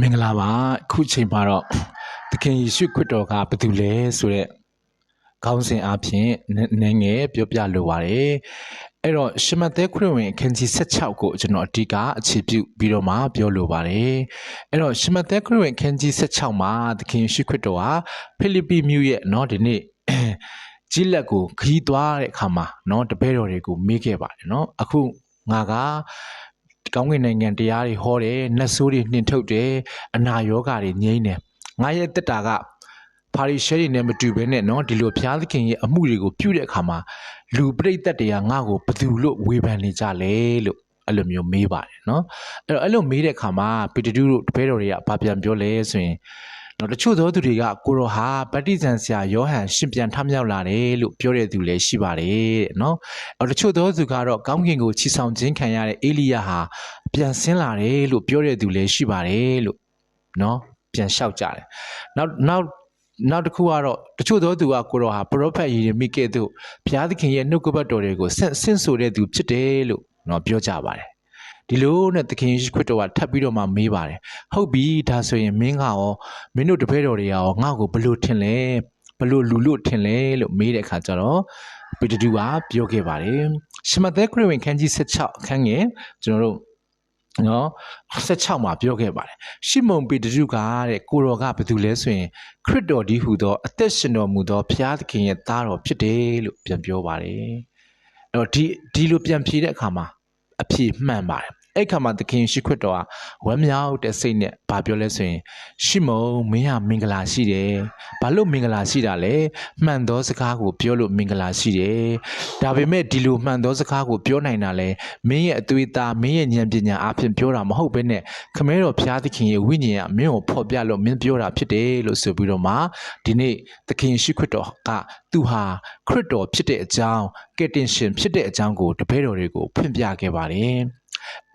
မင်္ဂလာပါအခုချိန်မှာတော့သခင်ယေရှုခရစ်တော်ကဘာတူလဲဆိုတော့ခေါင်းစဉ်အဖြစ်နည်းငယ်ပြောပြလိုပါတယ်အဲ့တော့ရှမသက်ခရစ်ဝင်အခန်းကြီး16ကိုကျွန်တော်အဓိကအခြေပြုပြီးတော့မှပြောလိုပါတယ်အဲ့တော့ရှမသက်ခရစ်ဝင်အခန်းကြီး16မှာသခင်ယေရှုခရစ်တော်ဟာဖိလိပ္ပိမြို့ရဲ့เนาะဒီနေ့ကြီးလက်ကိုခီးသွားတဲ့အခါမှာเนาะတပည့်တော်တွေကိုမေးခဲ့ပါတယ်เนาะအခုငါက ကောင်းကင်နိုင်ငံတရားတွေဟောတယ်၊နတ်ဆိုးတွေနှင်ထုတ်တယ်၊အနာရောဂါတွေငြိမ်းတယ်။ငါရဲ့တက်တာကပါရီရှဲတွေနဲ့မတူဘဲနဲ့နော်ဒီလိုဘုရားသခင်ရဲ့အမှုတွေကိုပြုတဲ့အခါမှာလူပြိတ္တတွေကငါ့ကိုဘယ်သူလို့ဝေဖန်နေကြလဲလို့အဲ့လိုမျိုးမေးပါတယ်နော်အဲ့တော့အဲ့လိုမေးတဲ့အခါမှာပီတတူးတို့တပည့်တော်တွေကဘာပြန်ပြောလဲဆိုရင် တော့တချို့သောသူတွေကကိုရောဟာဗတ္တိဇံဆရာယောဟန်ရှင်ပြန်ထမြောက်လာတယ်လို့ပြောတဲ့သူလည်းရှိပါတယ်တဲ့နော်အော်တချို့သောသူကတော့ကောင်းကင်ကိုချီဆောင်ခြင်းခံရတဲ့အေလိယဟာပြန်ဆင်းလာတယ်လို့ပြောတဲ့သူလည်းရှိပါတယ်လို့နော်ပြန်လျှောက်ကြတယ်နောက်နောက်နောက်တစ်ခုကတော့တချို့သောသူကကိုရောဟာပရောဖက်ယေရမိကဲ့သို့ဘုရားသခင်ရဲ့နှုတ်ကပတ်တော်တွေကိုဆင့်ဆင့်ဆိုတဲ့သူဖြစ်တယ်လို့နော်ပြောကြပါတယ် ဒီလိုနဲ့သခင်ယေရှုခရစ်တော်ကထပ်ပြီးတော့မှမေးပါတယ်ဟုတ်ပြီဒါဆိုရင်မင်းကရောမင်းတို့တပည့်တော်တွေရောငါ့ကိုဘလို့ထင်လဲဘလို့လူလို့ထင်လဲလို့မေးတဲ့အခါကျတော့ပေတတူကပြောခဲ့ပါတယ်ရှမသက်ခရစ်ဝင်ခန်းကြီး16အခန်းငယ်ကျွန်တော်တို့နော်16မှာပြောခဲ့ပါတယ်ရှီမုန်ပေတရုကတဲ့ကိုတော်ကဘာတူလဲဆိုရင်ခရစ်တော်ဒီဟူသောအသက်ရှင်တော်မူသောဘုရားသခင်ရဲ့သားတော်ဖြစ်တယ်လို့ပြန်ပြောပါတယ်အဲ့တော့ဒီဒီလိုပြန်ဖြေတဲ့အခါမှာအဖြေမှန်ပါတယ် အဲ့ခါမှာသခင်ရှိခွတ်တော်ကဝမ်းမြောက်တဲ့စိတ်နဲ့ဗာပြောလဲဆိုရင် ရှီမုန်မင်းဟာမင်္ဂလာရှိတယ်။ဘာလို့မင်္ဂလာရှိတာလဲ။မှန်သောစကားကိုပြောလို့မင်္ဂလာရှိတယ်။ဒါပေမဲ့ဒီလိုမှန်သောစကားကိုပြောနိုင်တာလဲမင်းရဲ့အသွေးသားမင်းရဲ့ဉာဏ်ပညာအပြင်ပြောတာမဟုတ်ဘဲနဲ့ခမဲတော်ဘုရားသခင်ရဲ့ဝိညာဉ်ကမင်းကိုဖော်ပြလို့မင်းပြောတာဖြစ်တယ်လို့ဆိုပြီးတော့မှဒီနေ့သခင်ရှိခွတ်တော်ကသူဟာခရစ်တော်ဖြစ်တဲ့အကြောင်းကယ်တင်ရှင်ဖြစ်တဲ့အကြောင်းကိုတပည့်တော်တွေကိုဖွင့်ပြခဲ့ပါတယ်။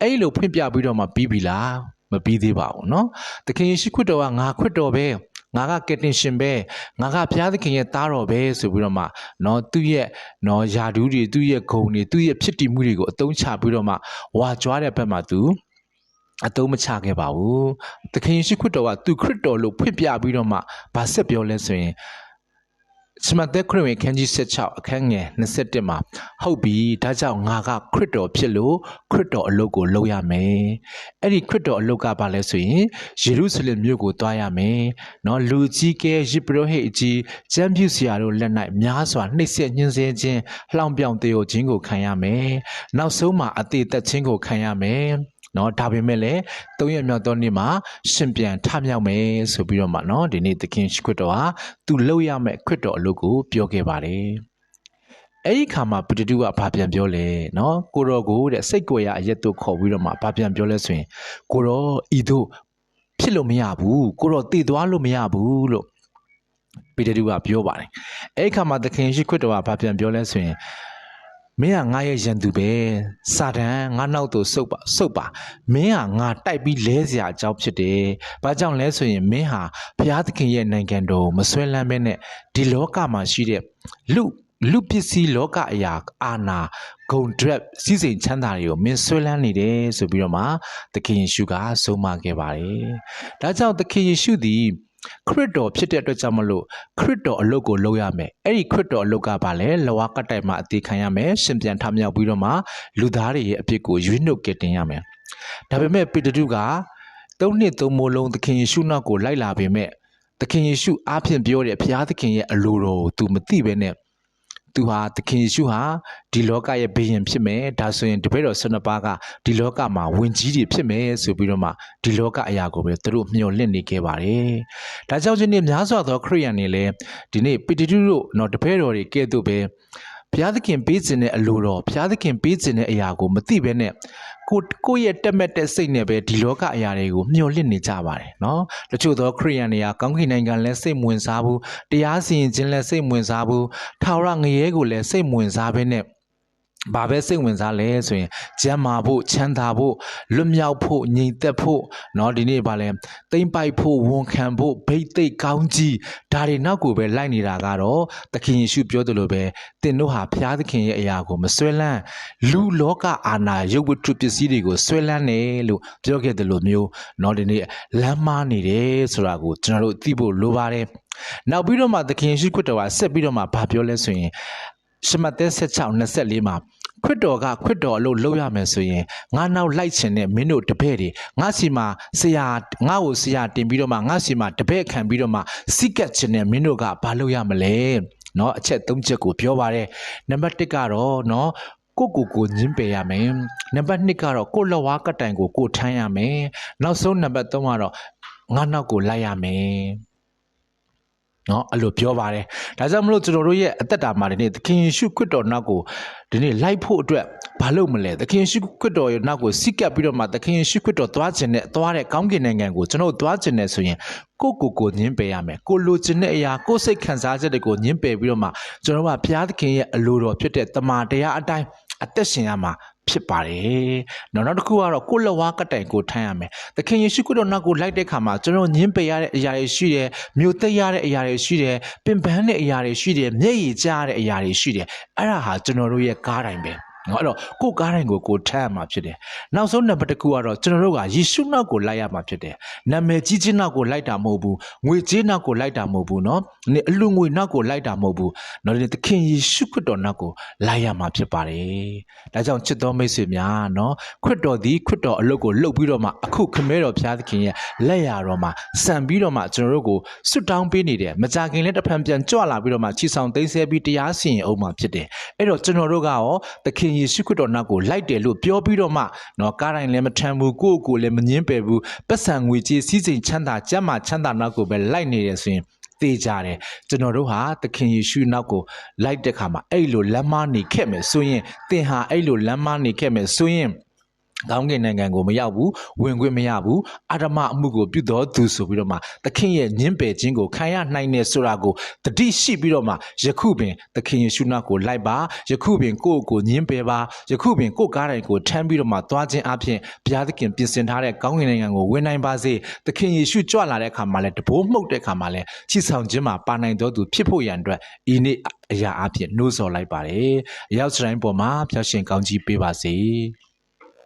အဲ့လိုဖွင့်ပြပြီးတော့မှပြီးပြီလားမပြီးသေးပါဘူးเนาะသခင်ယေရှုခရစ်တော်ကငါခရစ်တော်ပဲငါကကယ်တင်ရှင်ပဲငါကဘုရားသခင်ရဲ့သားတော်ပဲဆိုပြီးတော့မှเนาะသူ့ရဲ့เนาะယာဒူးတွေသူ့ရဲ့ဂုံတွေသူ့ရဲ့ဖြစ်တည်မှုတွေကိုအသုံးချပြီးတော့မှဝါကြွားတဲ့ဘက်မှာသူအတုံးမချခဲ့ပါဘူး။သခင်ယေရှုခရစ်တော်ကသူခရစ်တော်လို့ဖွင့်ပြပြီးတော့မှဗာဆက်ပြောလဲဆိုရင် ရှမသက်ခရစ်ဝင်ခန်းကြီး16အခန်းငယ်27မှာဟုတ်ပြီဒါကြောင့်ငါကခရစ်တော်ဖြစ်လို့ခရစ်တော်အလုပ်ကိုလုပ်ရမယ်အဲ့ဒီခရစ်တော်အလုပ်ကဘာလဲဆိုရင်ယေရုရှလင်မြို့ကိုသွားရမယ်နော်လူကြီးကဲယိပရောဟိတ်ကြီးကျမ်းပြုဆရာတို့လက်၌များစွာနှိပ်စက်ညှဉ်းဆဲခြင်းလှောင်ပြောင်တေယိုခြင်းကိုခံရမယ်နောက်ဆုံးမှာအသေးသက်ခြင်းကိုခံရမယ် နော်ဒါပေမဲ့လည်းသုံးရမြောက်သောနေ့မှာရှင်ပြန်ထမြောက်မယ်ဆိုပြီးတော့မှနော်ဒီနေ့သခင်ခရစ်တော်ဟာသူလှုပ်ရမယ့်ခရစ်တော်အလုပ်ကိုပြောခဲ့ပါတယ်အဲ့ဒီခါမှာပတတူကဘာပြန်ပြောလဲနော်ကိုရောကိုတဲ့စိတ်ကိုရအရက်တို့ခေါ်ပြီးတော့မှဘာပြန်ပြောလဲဆိုရင်ကိုရောဤတို့ဖြစ်လို့မရဘူးကိုရောတည်သွားလို့မရဘူးလို့ပေတတူကပြောပါတယ်အဲ့ဒီခါမှာသခင်ရှိခရစ်တော်ကဘာပြန်ပြောလဲဆိုရင် မင်းကငါရဲ့ရန်သူပဲစာတန်ငါနောက်သို့စုပ်ပါစုပ်ပါမင်းဟာငါတိုက်ပြီးလဲစရာအကြောင်းဖြစ်တယ်။ဘာကြောင့်လဲဆိုရင်မင်းဟာဘုရားသခင်ရဲ့နိုင်ငံတော်မဆွဲလန်းပဲနဲ့ဒီလောကမှာရှိတဲ့လူလူပစ္စည်းလောကအရာအာနာဂုံဒရက်စီးစိမ်ချမ်းသာတွေကိုမင်းဆွဲလန်းနေတယ်ဆိုပြီးတော့မှသခင်ယေရှုကဆုံးမခဲ့ပါတယ်။ဒါကြောင့်သခင်ယေရှုသည် ခရစ်တော်ဖြစ်တဲ့အတွက်ကြောင့်မလို့ခရစ်တော်အလုပ်ကိုလုပ်ရမယ်အဲ့ဒီခရစ်တော်အလုပ်ကပါလဲလဝါကတိုင်မှာအသေးခံရမယ်ရှင်ပြန်ထမြောက်ပြီးတော့မှလူသားတွေရဲ့အပြစ်ကိုရွေးနှုတ်ကတင်ရမယ်ဒါပေမဲ့ပေတရုကသုံးနှစ်သုံးမိုးလုံးသခင်ယေရှုနောက်ကိုလိုက်လာပေမဲ့သခင်ယေရှုအားဖြင့်ပြောတဲ့ဘုရားသခင်ရဲ့အလိုတော်ကို तू မသိဘဲနဲ့ သူဟာသခင်ယေရှုဟာဒီလောကရဲ့ဘုရင်ဖြစ်မယ်ဒါဆိုရင်တပည့်တော်၁၂ပါးကဒီလောကမှာဝင်ကြီးတွေဖြစ်မယ်ဆိုပြီးတော့မှဒီလောကအရာကိုပဲသူတို့မျှော်လင့်နေခဲ့ပါတယ်ဒါကြောင့်ဒီနေ့များစွာသောခရိယန်တွေလည်းဒီနေ့ပီတီတုတို့တော့တပည့်တော်တွေကဲ့သို့ပဲ ဘုရားသခင်ပေးခြင်းတဲ့အလိုတော်ဘုရားသခင်ပေးခြင်းတဲ့အရာကိုမသိဘဲနဲ့ကိုကိုယ့်ရဲ့တက်မက်တဲ့စိတ်နဲ့ပဲဒီလောကအရာတွေကိုမျှော်လင့်နေကြပါတယ်နော်တချို့သောခရိယန်တွေကကောင်းကင်နိုင်ငံလဲစိတ်ဝင်စားဘူးတရားစီရင်ခြင်းလဲစိတ်ဝင်စားဘူးထာဝရငရဲကိုလည်းစိတ်ဝင်စားဘဲနဲ့ ဘာပဲစိတ်ဝင်စားလဲဆိုရင်ကျမ်းမာဖို့ချမ်းသာဖို့လွတ်မြောက်ဖို့ငြိမ်သက်ဖို့เนาะဒီနေ့ဗာလဲတိမ့်ပိုက်ဖို့ဝန်ခံဖို့ဘိတ်သိက်ကောင်းကြီးဒါတွေနောက်ကိုပဲလိုက်နေတာကတော့သခင်ယေရှုပြောသလိုပဲတင်တို့ဟာဖျားသခင်ရဲ့အရာကိုမဆွဲလန်းလူလောကအာဏာရုပ်ဝတ္ထုပစ္စည်းတွေကိုဆွဲလန်းတယ်လို့ပြောခဲ့တယ်လို့မျိုးเนาะဒီနေ့လမ်းမားနေတယ်ဆိုတာကိုကျွန်တော်တို့သိဖို့လိုပါတယ်နောက်ပြီးတော့မှသခင်ယေရှုခရစ်တော်ကဆက်ပြီးတော့မှဘာပြောလဲဆိုရင် ရှမသက်16 24မှာခွတ်တော်ကခွတ်တော်အလုပ်လုပ်ရမယ်ဆိုရင်ငါနောက်လိုက်ချင်တဲ့မင်းတို့တပည့်တွေငါစီမှာဆရာငါ့ကိုဆရာတင်ပြီးတော့မှငါစီမှာတပည့်ခံပြီးတော့မှစိကတ်ချင်တဲ့မင်းတို့ကဘာလုပ်ရမလဲเนาะအချက်၃ချက်ကိုပြောပါတယ်နံပါတ်1ကတော့เนาะကိုကိုကိုညင်းပယ်ရမယ်နံပါတ်2ကတော့ကိုလက်ဝါးကတိုင်ကိုကိုထမ်းရမယ်နောက်ဆုံးနံပါတ်3ကတော့ငါနောက်ကိုလိုက်ရမယ် နော်အဲ့လိုပြောပါတယ်ဒါကြောင့်မလို့ကျွန်တော်တို့ရဲ့အသက်တာမှာဒီနေ့သခင်ယေရှုခရစ်တော်နောက်ကိုဒီနေ့လိုက်ဖို့အတွက်ဘာလုပ်မလဲသခင်ယေရှုခရစ်တော်ရဲ့နောက်ကိုစိတ်ကပ်ပြီးတော့မှသခင်ယေရှုခရစ်တော်သွားခြင်းနဲ့သွားတဲ့ကောင်းကင်နိုင်ငံကိုကျွန်တော်တို့သွားခြင်းနဲ့ဆိုရင်ကိုယ့်ကိုယ်ကိုညှင်းပယ်ရမယ်ကိုလိုချင်တဲ့အရာကိုယ်စိတ်ခံစားချက်တွေကိုညှင်းပယ်ပြီးတော့မှကျွန်တော်တို့ကဘုရားသခင်ရဲ့အလိုတော်ဖြစ်တဲ့တမန်တရားအတိုင်းအသက်ရှင်ရမှာ ဖြစ်ပါတယ်။နောက်နောက်တစ်ခုကတော့ကိုယ့်လက်ဝါးကတိုင်ကိုထမ်းရမယ်။သခင်ယေရှုခရစ်တော်နောက်ကိုလိုက်တဲ့ခါမှာကျွန်တော်ညင်းပယ်ရတဲ့အရာတွေရှိတယ်။မြို့သက်ရတဲ့အရာတွေရှိတယ်။ပင်ပန်းတဲ့အရာတွေရှိတယ်။မျက်ရည်ကျတဲ့အရာတွေရှိတယ်။အဲ့ဒါဟာကျွန်တော်တို့ရဲ့ကားတိုင်းပဲ။ နော်အဲ့တော့ကိုယ်ကားတိုင်းကိုကိုထမ်းရမှာဖြစ်တယ်။နောက်ဆုံးနံပါတ်တစ်ခုကတော့ကျွန်တော်တို့ကယေရှုနောက်ကိုလိုက်ရမှာဖြစ်တယ်။နာမည်ကြီးချင်းနောက်ကိုလိုက်တာမဟုတ်ဘူး။ငွေကြေးနောက်ကိုလိုက်တာမဟုတ်ဘူးနော်။ဒီအလူငွေနောက်ကိုလိုက်တာမဟုတ်ဘူး။နော်ဒီသခင်ယေရှုခရစ်တော်နောက်ကိုလိုက်ရမှာဖြစ်ပါတယ်။ဒါကြောင့်ချစ်တော်မိတ်ဆွေများနော်ခရစ်တော်သည်ခရစ်တော်အလုပ်ကိုလုပ်ပြီးတော့မှအခုခမဲတော်ဘုရားသခင်ရဲ့လက်ရာတော်မှာစံပြီးတော့မှကျွန်တော်တို့ကိုဆွတ်တောင်းပေးနေတယ်။မကြခင်လည်းတစ်ဖန်ပြန်ကြွလာပြီးတော့မှချီဆောင်သိမ်းဆဲပြီးတရားစီရင်အောင်မှာဖြစ်တယ်။အဲ့တော့ကျွန်တော်တို့ကရောသခင်ယေရှုခရစ်တော်နောက်ကိုလိုက်တယ်လို့ပြောပြီးတော့မှနော်ကားတိုင်းလည်းမထမ်းဘူးကိုယ့်ကိုယ်လည်းမငင်းပယ်ဘူးပတ်စံငွေကြေးစည်းစိမ်ချမ်းသာကျမ်းမာချမ်းသာနောက်ကိုပဲလိုက်နေတယ်ဆိုရင်သေကြတယ်ကျွန်တော်တို့ဟာသခင်ယေရှုနောက်ကိုလိုက်တဲ့ခါမှာအဲ့လိုလမ်းမနေခဲ့မယ်ဆိုရင်သင်ဟာအဲ့လိုလမ်းမနေခဲ့မယ်ဆိုရင် ကောင်းကင်နိုင်ငံကိုမရောက်ဘူးဝင်ခွင့်မရဘူးအာဓမအမှုကိုပြုတော်သူဆိုပြီးတော့မှသခင်ရဲ့ညှင်းပယ်ခြင်းကိုခံရနိုင်တယ်ဆိုတာကိုတတိရှိပြီးတော့မှယခုပင်သခင်ယေရှုနောက်ကိုလိုက်ပါယခုပင်ကိုယ့်ကိုညှင်းပယ်ပါယခုပင်ကိုယ့်ကားတိုင်းကိုထမ်းပြီးတော့မှသွားခြင်းအပြင်ဘုရားသခင်ပြင်ဆင်ထားတဲ့ကောင်းကင်နိုင်ငံကိုဝင်နိုင်ပါစေသခင်ယေရှုကြွလာတဲ့အခါမှာလည်းတဘိုးမှုတ်တဲ့အခါမှာလည်းချီဆောင်ခြင်းမှာပါနိုင်တော်သူဖြစ်ဖို့ရန်အတွက်ဤနေ့အရာအဖြစ်နှိုးဆော်လိုက်ပါတယ်အရောက်စတိုင်းပေါ်မှာဖျောက်ရှင်ကောင်းကြီးပေးပါစေ